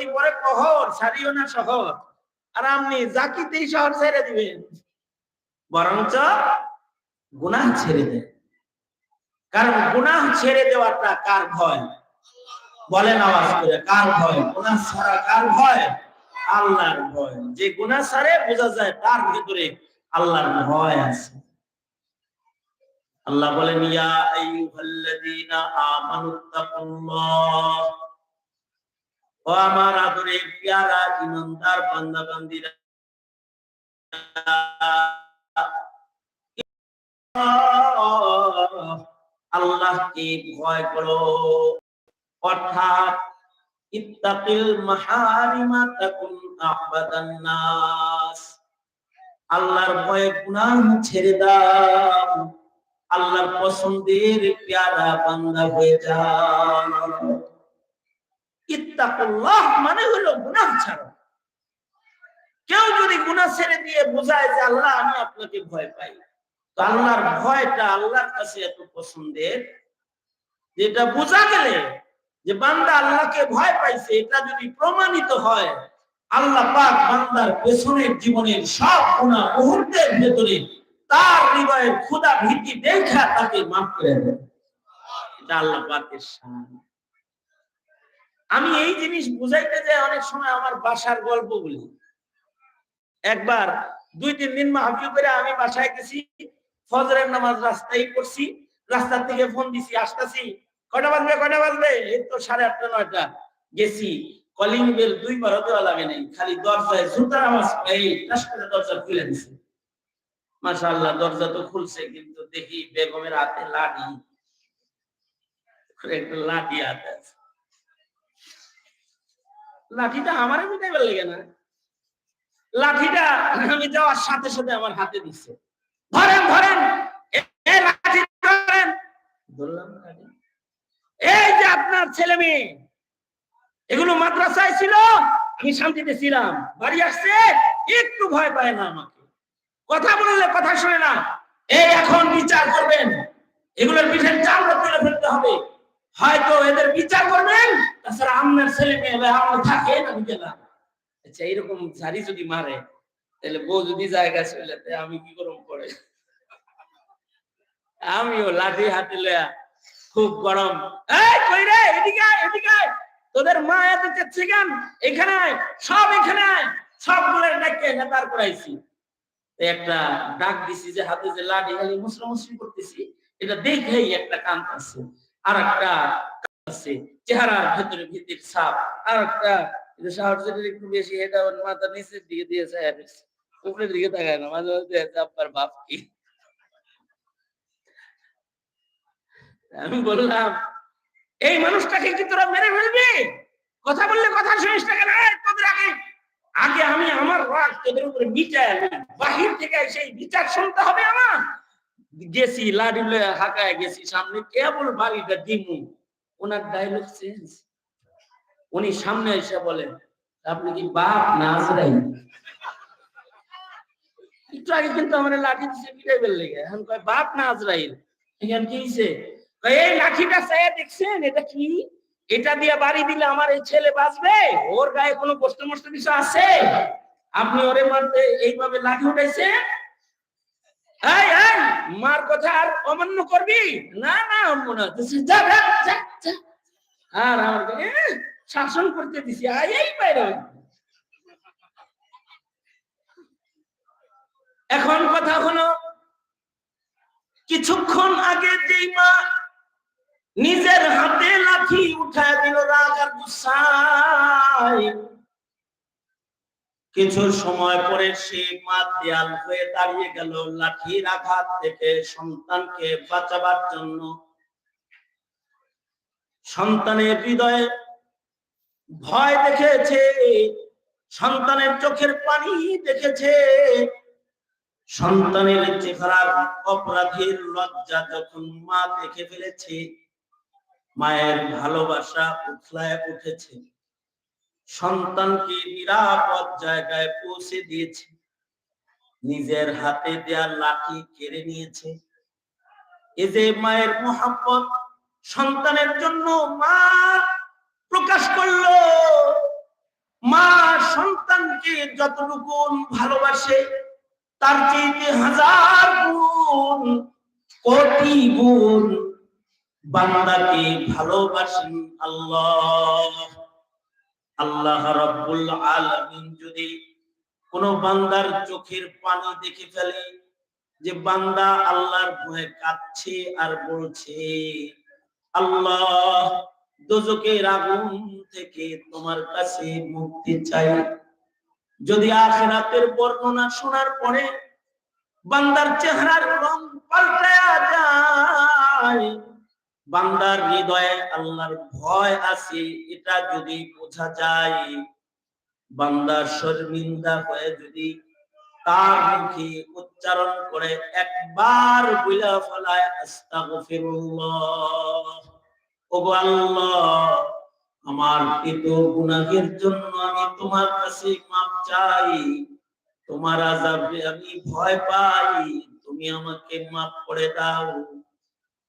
যদি পরে কহর সারিও না শহর। আর আপনি জাকিতেই শহর ছেড়ে দিবেন। বরঞ্চ গুনাহ ছেড়ে দেন। কারণ গুনাহ ছেড়ে দেওয়াটা কার ভয়? বলেন আওয়াজ করে, কার ভয়? গুনাহ ছাড়া কার ভয়? আল্লাহর ভয়। যে গুনাহ ছাড়ে, বোঝা যায় তার ভিতরে আল্লাহর ভয় আছে। আল্লাহ বলেন, ইয়া আইয়ুহাল্লাযীনা আমানুত্তাকুল্লাহ ও আমার আদরের পেয়ারা ইমানদার বান্দা বান্দিরা আল্লাহকে ভয় করো। অর্থাৎ ইত্তাকিল মাহারিমা তাকুন আহবাদান নাস। আল্লাহর ভয়ে গুনাহ ছেড়ে দাও। আল্লাহর পছন্দের পেয়ারা বান্দা হয়ে যাও। ইত্তাকুল্লাহ মানে হলো গুনাহ ছাড়ো। কেউ যদি গুনাহ ছেড়ে দিয়ে বোঝায় যে আল্লাহ, আমি আপনাকে ভয় পাই। তো আল্লাহর ভয়টা আল্লাহর কাছে এত পছন্দের যেটা বোঝা গেলে যে বান্দা আল্লাহকে ভয় পাইছে, এটা যদি প্রমাণিত হয়, আল্লাহ পাক বান্দার পেছনের জীবনের সব গুণা মুহূর্তের ভেতরে তার হৃদয়ের ক্ষুদা ভীতি দেখা তাকে মাফ করে দেয় এটা আল্লাহ পাকের শান। আমি এই জিনিস বুঝাইতে যাই অনেক সময় আমার বাসার গল্প বলি। একবার দুই, তিন দিন মাহফিল করে আমি বাসায় গেছি, ফজরের নামাজ রাস্তায় পড়ছি, রাস্তার থেকে ফোন দিছি, আসতেছি কটা বাজবে কটা বাজবে? এই তো সাড়ে আটটা, নয়টা। গেছি, কলিং বেল দুইবার দেওয়া লাগে নাই, খালি দরজায় এই টাস করে দরজা খুলে দিছে। মাশাআল্লাহ, দরজা তো খুলছে, কিন্তু দেখি বেগমের হাতে লাঠি। একটা লাঠি হাতে আছে। লাঠিটা আমারও মিটাইবার লেগে না। লাঠিটা আমি যাওয়ার সাথে সাথে আমার হাতে দিচ্ছে ধরেন ধরেন লাঠি ধরেন। ধরলাম এই যে আপনার ছেলে মেয়ে, এগুলো মাদ্রাসায় ছিল, আমি শান্তিতে ছিলাম। বাড়ি আসছে, একটু ভয় পায় না আমাকে। কথা বললে কথা শুনে না। এই এখন বিচার করবেন। এগুলোর পিছনে চামড়া তুলে ফেলতে হবে। হয়তো এদের বিচার করবেন, তাছাড়া আপনার ছেলে মেয়ে আমরা থাকেন আমি গেলাম। আচ্ছা এরকম ঝাড়ি যদি মারে, তাহলে বউ যদি জায়গা চলে আমি কি করব পরে? আমিও লাঠি হাতে লয়া খুব গরম। এই রে? এদিকে এদিকে তোদের মা এত চাচ্ছে কেন? এখানে সব এখানে আয়। সবগুলো ডাকে নেতার করাইছি। একটা ডাক দিছি যে, হাতে যে লাঠি, খালি মুসলিম মুসলিম করতেছি, এটা দেখেই একটা কান্ত আছে। আর একটা আছে, চেহারার ভেতরে ছাপ। আর একটা সাহসের একটু বেশি, এটা মাথা নিচের দিকে দিয়েছে উপরের দিকে তাকায় না, মাঝে মাঝে বাপ কি আমি বললাম, এই মানুষটাকে কি তোরা মেরে ফেলবি? কথা বললে কথা শুনিস না কেন? তোদের আগে আগে আমি আমার রাগ তোদের উপরে মিটাই বাহির থেকে সেই বিচার শুনতে হবে আমার। গেছি লাডি লয়ে হাঁকায় গেছি, সামনে কেবল বাড়িটা দিমু। ওনার ডায়লগ চেঞ্জ উনি সামনে এসে বলেন, আপনি কি বাপ না আজরাই একটু আগে কিন্তু আমার লাঠি দিছে লেগে। এখন কয়, বাপ না আজরাইল? কি এই লাঠিটা চাইয়া দেখছেন, এটা কি? এটা দিয়ে বাড়ি দিলে আমার এই ছেলে বাঁচবে? ওর গায়ে কোনো কষ্ট মষ্ট কিছু আছে? আপনি ওরে মারতে এইভাবে লাঠি উঠাইছে এই এই, মার কথা আর অমান্য করবি? না না যা যা যা। আর আমার শাসন করতে দিছি। আয়, এই বাইরে এখন কথা হলো, কিছুক্ষণ আগে যেই মা নিজের হাতে লাঠি উঠায় দিল রাগ আর কিছু সময় পরে সে মা দেয়াল হয়ে দাঁড়িয়ে গেল লাঠির আঘাত থেকে সন্তানকে বাঁচাবার জন্য। সন্তানের হৃদয়ে ভয় দেখেছে, সন্তানের চোখের পানি দেখেছে। সন্তানের চেহারার অপরাধীর লজ্জা যখন মা দেখে ফেলেছে, মায়ের ভালোবাসা উথলায় উঠেছে। সন্তানকে নিরাপদ জায়গায় পৌঁছে দিয়েছে। নিজের হাতে দেয়া লাঠি কেড়ে নিয়েছে। এ যে মায়ের মোহাম্মত সন্তানের জন্য মা প্রকাশ করল। বান্দাকে যতটুকু ভালোবাসে, তার চেয়ে হাজার গুণ, কোটি গুণ বান্দাকে ভালোবাসেন আল্লাহ। আল্লাহ রাব্বুল আলামিন যদি কোন বান্দার চোখের পানি দেখে ফেলে যে বান্দা আল্লাহর ভয়ে কাঁদছে আর বলছে, আল্লাহ দোজকের আগুন থেকে তোমার কাছে মুক্তি চাই। যদি আখেরাতের বর্ণনা শোনার পরে বান্দার চেহারার রং পাল্টায়া যায় বান্দার হৃদয়ে আল্লাহর ভয় আছে, এটা যদি বোঝা যায়, বান্দার শর্মিন্দা হয়ে যদি তার মুখে উচ্চারণ করে একবার বইলা ফলায়, আস্তাগফিরুল্লাহ। ওগো আল্লাহ, আমার কৃত গুনাহের জন্য আমি তোমার কাছে মাপ চাই, তোমার আযাবে আমি ভয় পাই, তুমি আমাকে মাফ করে দাও।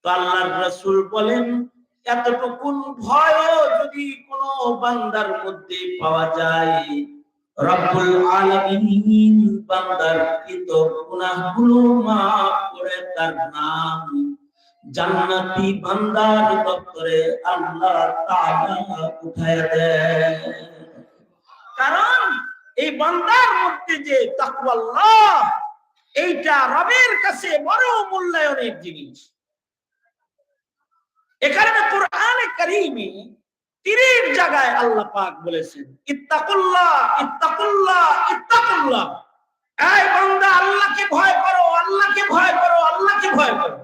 তো আল্লাহর রাসূল বলেন, এতটুকুন ভয় যদি কোনো বান্দার মধ্যে পাওয়া যায়, রব্বুল আলামিন বান্দার কৃত গুনাহগুলো মাফ করে তার নাম জান্নাতি বান্দার দপ্তরে আল্লাহ তাআলা উঠায় দেয় কারণ এই বান্দার মধ্যে যে তাকওয়াল্লাহ, এইটা রবের কাছে বড় মূল্যায়নের জিনিস। এ কারণে কোরআনে কারীমে তিরিশ জায়গায় আল্লাহ পাক বলেছেন ইত্তাকুল্লাহ ইত্তাকুল্লাহ ইত্তাকুল্লাহ এই বান্দা, আল্লাহকে ভয় করো, আল্লাহকে ভয় করো, আল্লাহকে ভয় করো।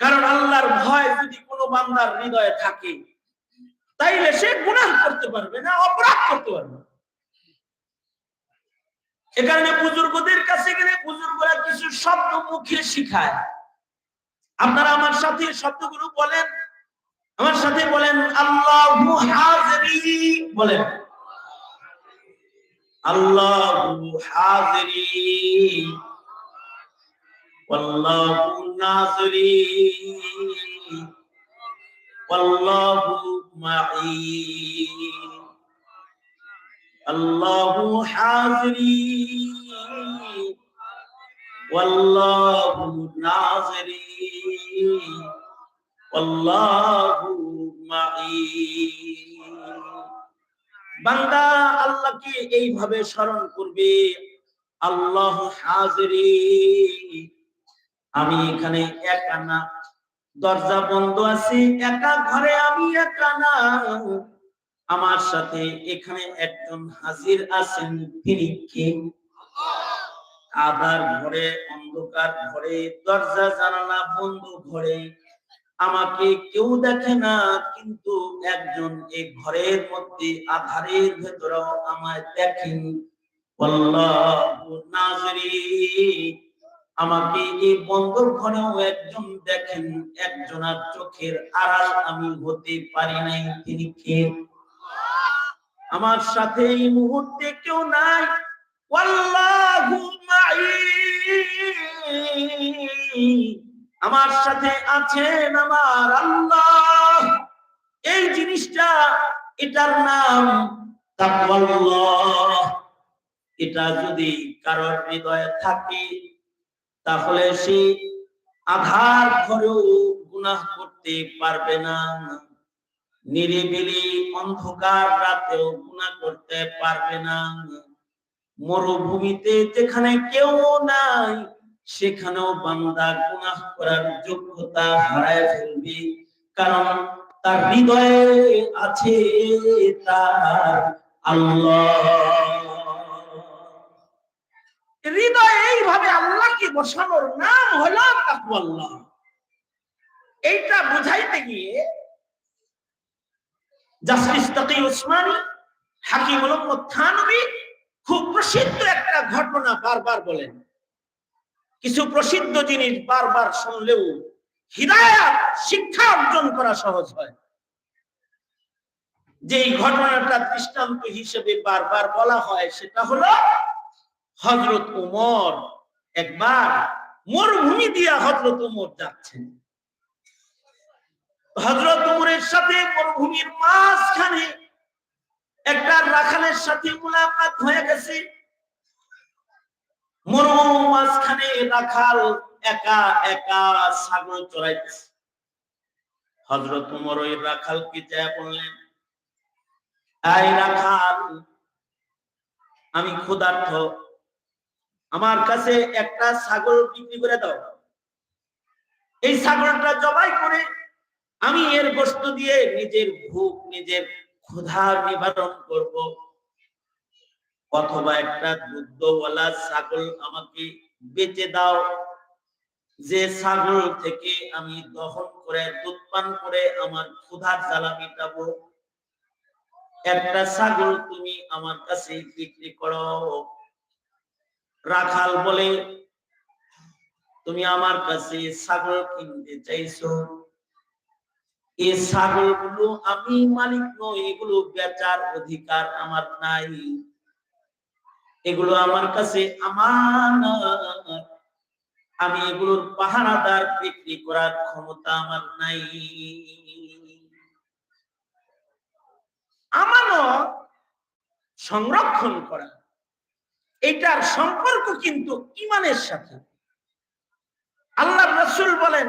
কারণ আল্লাহর ভয় যদি কোনো বান্দার হৃদয়ে থাকে, তাইলে সে গুনাহ করতে পারবে না, অপরাধ করতে পারবে। এ কারণে বুজুর্গদের কাছে গেলে বুজুর্গরা কিছু শব্দ মুখে শিখায়। আপনারা আমার সাথে শব্দগুলো বলেন আমার সাথে বলেন আল্লাহু হাজিরি বলেন আল্লাহু হাজিরি والله ناصري والله معي الله حاضري والله ناصري والله معي বান্দা আল্লাহকে এইভাবে স্মরণ করবে, আল্লাহ হাজিরি। আমি এখানে একা না। দরজা বন্ধ আছে, একা ঘরে আমি একা না। আমার সাথে এখানে একজন হাজির আছেন, তিনি কে? আধার ঘরে, অন্ধকার ঘরে, দরজা, জানালা বন্ধ ঘরে। আমাকে কেউ দেখে না, কিন্তু একজন এই ঘরের মধ্যে আধারের ভেতরেও আমায় দেখেন। আল্লাহু আমাকে এই বন্ধ ঘরেও একজন দেখেন। একজনের চোখের আড়াল আমি হতে পারি নাই, তিনি কে? আমার সাথে এই মুহূর্তে কেউ নাই। মাই আমার সাথে আছেন আমার আল্লাহ। এই জিনিসটা, এটার নাম এটা যদি কারোর হৃদয়ে থাকে, তাহলে সে আধার ঘরেও গুনাহ করতে পারবে না। নিরিবিলি অন্ধকার রাতেও গুনাহ করতে পারবে না। মরুভূমিতে যেখানে কেউ নাই, সেখানেও বান্দা গুনাহ করার যোগ্যতা হারায় ফেলবে। কারণ তার হৃদয়ে আছে তার আল্লাহ। হৃদয়ে এইভাবে আল্লাহকে বসানোর নাম হলো তাকওয়াল্লাহ। এইটা বুঝাইতে গিয়ে জাস্টিস তাকি উসমানী, হাকিমুল থানবী খুব প্রসিদ্ধ একটা ঘটনা বারবার বলেন। কিছু প্রসিদ্ধ জিনিস বারবার শুনলেও হৃদায়াত শিক্ষা অর্জন করা সহজ হয়। যে ঘটনাটা দৃষ্টান্ত হিসেবে বারবার বলা হয় সেটা হলো হজরত উমর। একবার মরুভূমি দিয়া হজরত উমর যাচ্ছেন। হজরত উমরের সাথে মরুভূমির মাঝখানে একটা রাখালের সাথে মুলাকাত হয়ে গেছে। মরু মাঝখানে রাখাল একা একা ছাগল চড়াইতেছে। হজরত উমর ওই রাখালকে যা বললেন এই রাখাল, আমি ক্ষুধার্থ আমার কাছে একটা ছাগল বিক্রি করে দাও। এই ছাগলটা জবাই করে আমি এর গোস্ত দিয়ে নিজের ভুক নিজের ক্ষুধা নিবারণ করব। অথবা একটা দুগ্ধওয়ালা ছাগল আমাকে বেচে দাও। যে ছাগল থেকে আমি দহন করে, দুধ পান করে আমার ক্ষুধার জ্বালা মিটাবো, একটা ছাগল তুমি আমার কাছে বিক্রি করো। রাখাল বলে, তুমি আমার কাছে ছাগল কিনতে চাইছো। এই ছাগলগুলো আমি মালিক নই, এগুলো বেচার অধিকার আমার নাই। এগুলো আমার কাছে আমানত আমি এগুলোর পাহারাদার বিক্রি করার ক্ষমতা আমার নাই। আমানত সংরক্ষণ করা, এটার সম্পর্ক কিন্তু ইমানের সাথে। আল্লাহ রসুল বলেন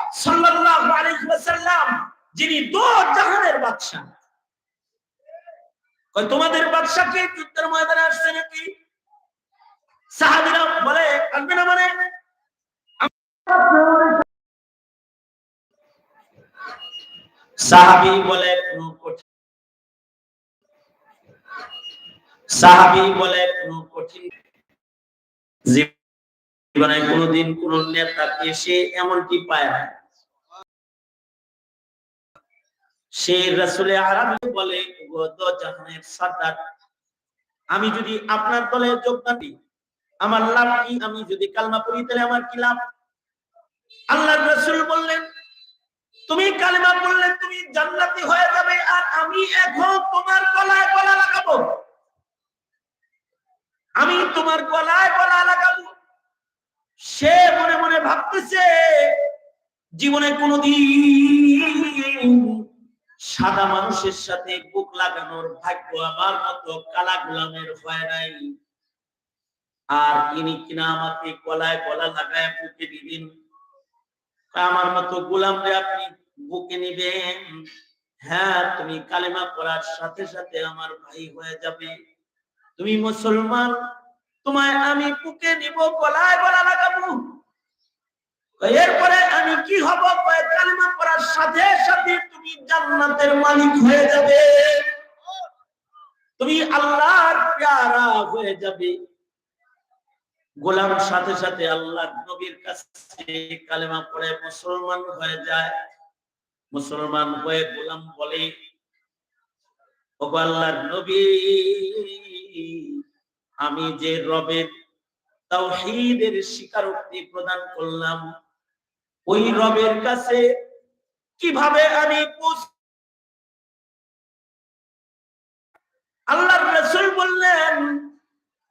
যিনি জাহানের তোমাদের কি? যুদ্ধের ময়দানে আসছে নাকি? বলে আসবে না মানে? বলে বলে কঠিন জীবনে কোনোদিন কোন নেতাকে সে এমনটি পায় না। সে রাসূলে আরবি বলে জাহানের সর্দার, আমি যদি আপনার দলে যোগদান দিই, আমার লাভ কি? আমি যদি কালমা পড়ি, তাহলে আমার কি লাভ? আল্লাহ রাসূল বললেন, তুমি কালিমা পড়লে তুমি জান্নাতি হয়ে যাবে, আর আমি এখন তোমার গলায় গলা লাগাবো। আমি তোমার গলায় গলা লাগাবো। সে মনে মনে ভাবতেছে, জীবনে কোনোদিন সাদা মানুষের সাথে বুক লাগানোর ভাগ্য আমার মতো কালা গোলামের হয় নাই। আর ইনি কিনা আমাকে গলায় গলা লাগায় বুকে দিবেন। আমার মতো গোলামরে আপনি বুকে নিবেন। হ্যাঁ তুমি কালেমা পড়ার সাথে সাথে আমার ভাই হয়ে যাবে। তুমি মুসলমান, তোমায় আমি বুকে নিব, গলায় গলা লাগাবো। এরপরে আমি কি হব? কালেমা পড়ার সাথে সাথে তুমি জান্নাতের মালিক হয়ে যাবে। তুমি আল্লাহর প্যারা হয়ে যাবে। গোলাম সাথে সাথে আল্লাহ নবীর কাছে কালেমা পড়ে মুসলমান হয়ে যায়। মুসলমান হয়ে গোলাম বলে, ওগো আল্লাহর নবী, আমি যে রবের তাওহীদের স্বীকারোক্তি প্রদান করলাম ওই রবের কাছে কীভাবে আমি আল্লাহর রাসূল বললেন,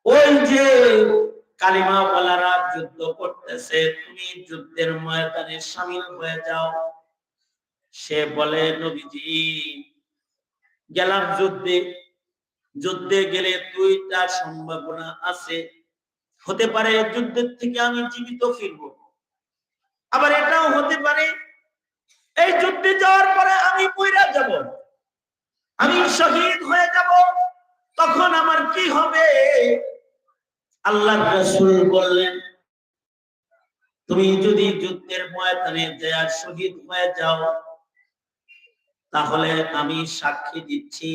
ওই যে কালিমা বলারা যুদ্ধ করতেছে, তুমি যুদ্ধের ময়দানে সামিল হয়ে যাও। সে বলে, নবীজি, গেলাম যুদ্ধে। যুদ্ধে গেলে দুইটা সম্ভাবনা আছে। হতে পারে যুদ্ধের থেকে আমি জীবিত ফিরবো। আবার এটাও হতে পারে, এই যুদ্ধে যাওয়ার পরে আমি বইরা যাব, আমি শহীদ হয়ে যাব, তখন আমার কি হবে? আল্লাহ রসুল বললেন, তুমি যদি যুদ্ধের ময়দানে শহীদ হয়ে যাও, তাহলে আমি সাক্ষী দিচ্ছি,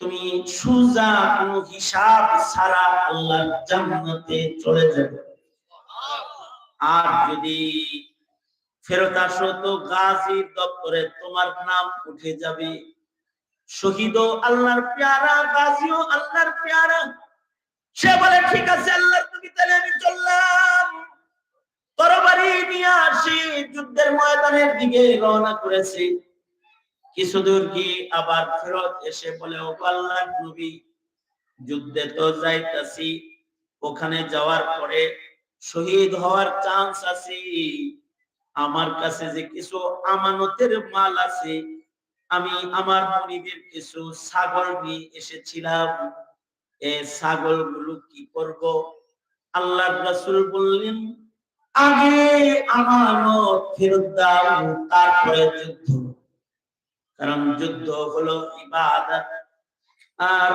তুমি সুজা কোন হিসাব ছাড়া আল্লাহ জান্নাতে চলে যাবে। আর যদি ফেরত আসো তো গাজী দপ্তরে তোমার নাম উঠে যাবে। শহীদ আল্লাহর পেয়ারা, গাজীও আল্লাহর পেয়ারা। সে বলে, ঠিক আছে আল্লাহর তুমি তাহলে আমি চললাম। তরবারি নিয়ে আসি, যুদ্ধের ময়দানের দিকে রওনা করেছি। কিছু দূর কি আবার ফেরত এসে বলে ও আল্লাহর নবী, যুদ্ধে তো যাইতাছি। ওখানে যাওয়ার পরে শহীদ হওয়ার চান্স আছে। আমার কাছে যে কিছু আমানতের মাল আছে, আমি আমার পরিবের কিছু ছাগল নিয়ে এসেছিলাম। এই ছাগলগুলো কি করব? আল্লাহ রাসূল বললেন, আগে আমানত ফেরত দাও, তারপরে যুদ্ধ। কারণ যুদ্ধ হলো ইবাদত, আর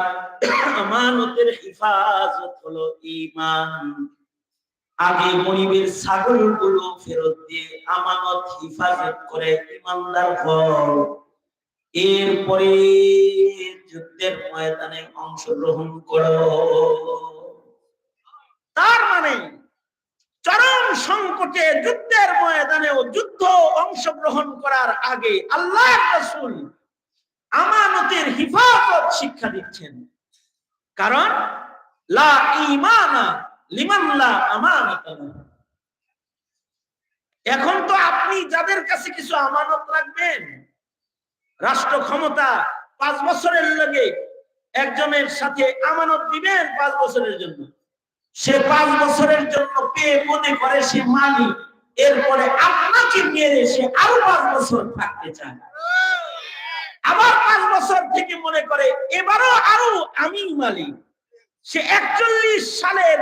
আমানতের হিফাজত হলো ঈমান। আগে গরিবের ছাগলগুলো ফেরত দিয়ে আমানত হিফাজত করে ইমানদার হও। এরপরে যুদ্ধের ময়দানে অংশগ্রহণ করো। তার মানে চরম সংকটে যুদ্ধের ময়দানেও যুদ্ধ অংশগ্রহণ করার আগে আল্লাহ রসুল আমানতের হিফাজত শিক্ষা দিচ্ছেন। কারণ লা ইমানা এখন তো আপনি যাদের কাছে কিছু আমানত রাখবেন, রাষ্ট্র ক্ষমতা পাঁচ বছরের লগে একজনের সাথে আমানত দিবেন পাঁচ বছরের জন্য। সে পাঁচ বছরের জন্য পেয়ে মনে করে সে মালিক এরপরে আপনাকে মেরে সে আরও পাঁচ বছর থাকতে চায়। আবার পাঁচ বছর থেকে মনে করে, এবারও আরও আমি মালিক সে একচল্লিশ সালের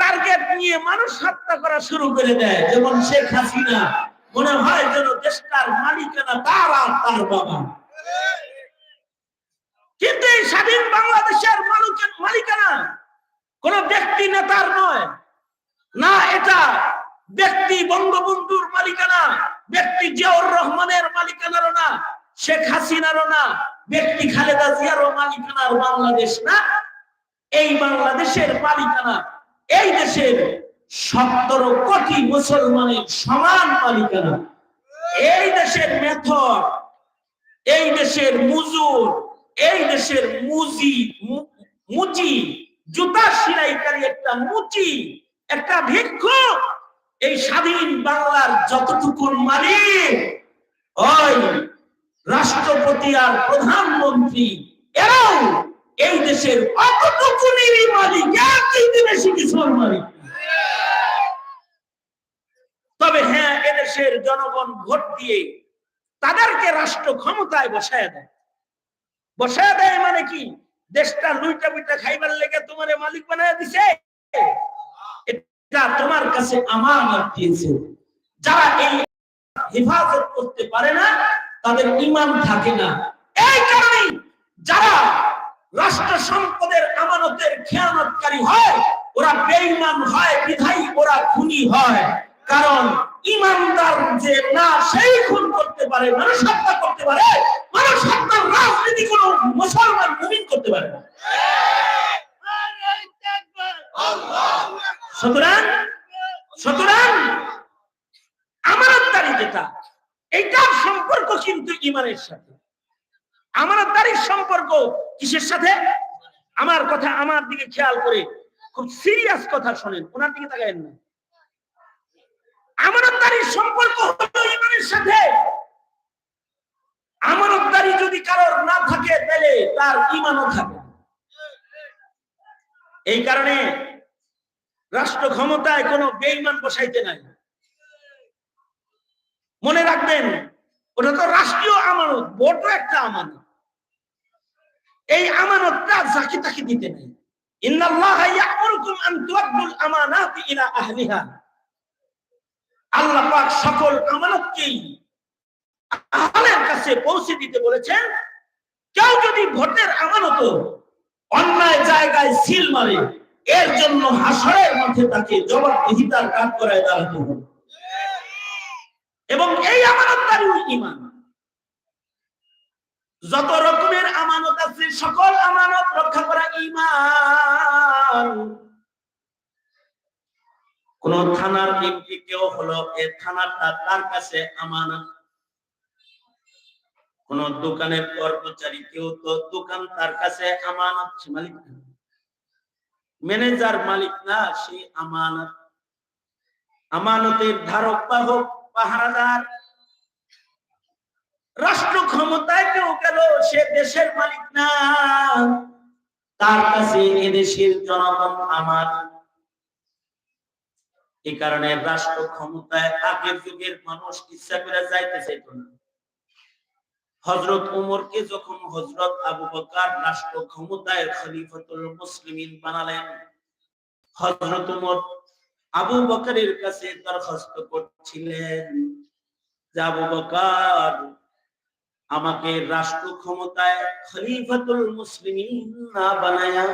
টার্গেট নিয়ে মানুষ হত্যা করা শুরু করে দেয়। যেমন শেখ হাসিনা, মনে হয় যেন দেশটার মালিকানা তার আর তার বাবা। কিন্তু এই স্বাধীন বাংলাদেশের মালিকের মালিকানা কোন ব্যক্তি নেতার নয়। না, এটা ব্যক্তি বঙ্গবন্ধুর মালিকানা, ব্যক্তি জিয়াউর রহমানের মালিকানারও না, শেখ হাসিনারও না, ব্যক্তি খালেদা জিয়ারও মালিকানার বাংলাদেশ না। এই বাংলাদেশের মালিকানা এই দেশের সতেরো কোটি মুসলমানের সমান মালিকানা। এই দেশের মেথর এই দেশের মুজুর, এই দেশের মুজি মুচি, জুতা সিলাইকারী একটা মুচি, একটা ভিক্ষুক, এই স্বাধীন বাংলার যতটুকু মালিক, ওই রাষ্ট্রপতি আর প্রধানমন্ত্রী, এরাও এই দেশের মালিক বেশি মালিক তবে হ্যাঁ এদেশের জনগণ ভোট দিয়ে তাদেরকে রাষ্ট্র ক্ষমতায় বসায় দেয়। বসায় দেয় মানে কি? দেশটা লুইটা বুইটা খাইবার লেগে তোমার মালিক বানায় দিছে। এটা তোমার কাছে আমানত দিয়েছে। যারা এই হেফাজত করতে পারে না, তাদের ইমান থাকে না। এই কারণে যারা রাষ্ট্র সম্পদের আমানতের খেয়ানতকারী হয়, ওরা বেঈমান হয়, বিধায়ী, ওরা খুনি হয়। কারণ ইমানদার যে না, সেই খুন করতে পারে, মানুষ হত্যা করতে পারে, মানুষ হত্যার রাজনীতি কোনো মুসলমান মুমিন করতে পারে না। সুতরাং সুতরাং আমানতদারি যেটা, এইটার সম্পর্ক কিন্তু ইমানের সাথে। আমানতদারির সম্পর্ক কিসের সাথে? আমার কথা আমার দিকে খেয়াল করে খুব সিরিয়াস কথা শোনেন, ওনার দিকে তাকায়েন না। আমানতদারির সম্পর্ক হলো ইমানের সাথে। আমানতদারি যদি কারোর না থাকে, তাহলে তার ইমানও থাকে এই কারণে রাষ্ট্র ক্ষমতায় কোনো বেঈমান বসাইতে নাই। মনে রাখবেন, ওটা তো রাষ্ট্রীয় আমানত ভোটও একটা আমানত। এই আমানতটা যাকে তাকে দিতে নেই। আল্লাহ পাক সকল আহলের কাছে পৌঁছে দিতে বলেছেন, কেউ যদি ভোটের আমানত অন্যায় জায়গায় সিল মারে, এর জন্য হাসরের মাঠে তাকে জবাবদিহিতার কাজ করায় দাঁড়াতে হবে। এবং এই আমানতদারি ইমান। যত রকমের আমানত আছে, সকল আমানত রক্ষা করা ইমান কোন থানার এমপি কেউ হলো, এ থানাটা তার কাছে আমানত। কোন দোকানের কর্মচারী কেউ তো দোকান তার কাছে আমানত মালিক না। ম্যানেজার মালিক না, সে আমানত। আমানতের ধারক বাহক পাহারাদার রাষ্ট্র ক্ষমতায় কেউ গেল, সে দেশের মালিক না। তার কাছে এদেশের জনগণ আমার। এই কারণে রাষ্ট্র ক্ষমতায় আগের যুগের মানুষ ইচ্ছা করে যাইতে চাইত না। হজরত উমরকে যখন হজরত আবু বকার রাষ্ট্র ক্ষমতায় খলিফাতুল মুসলিমিন বানালেন হজরত উমর আবু বকারের কাছে দরখাস্ত করছিলেন যে, আবু বকর আমাকে রাষ্ট্র ক্ষমতায় খলিফাতুল মুসলিমিন না বানায়া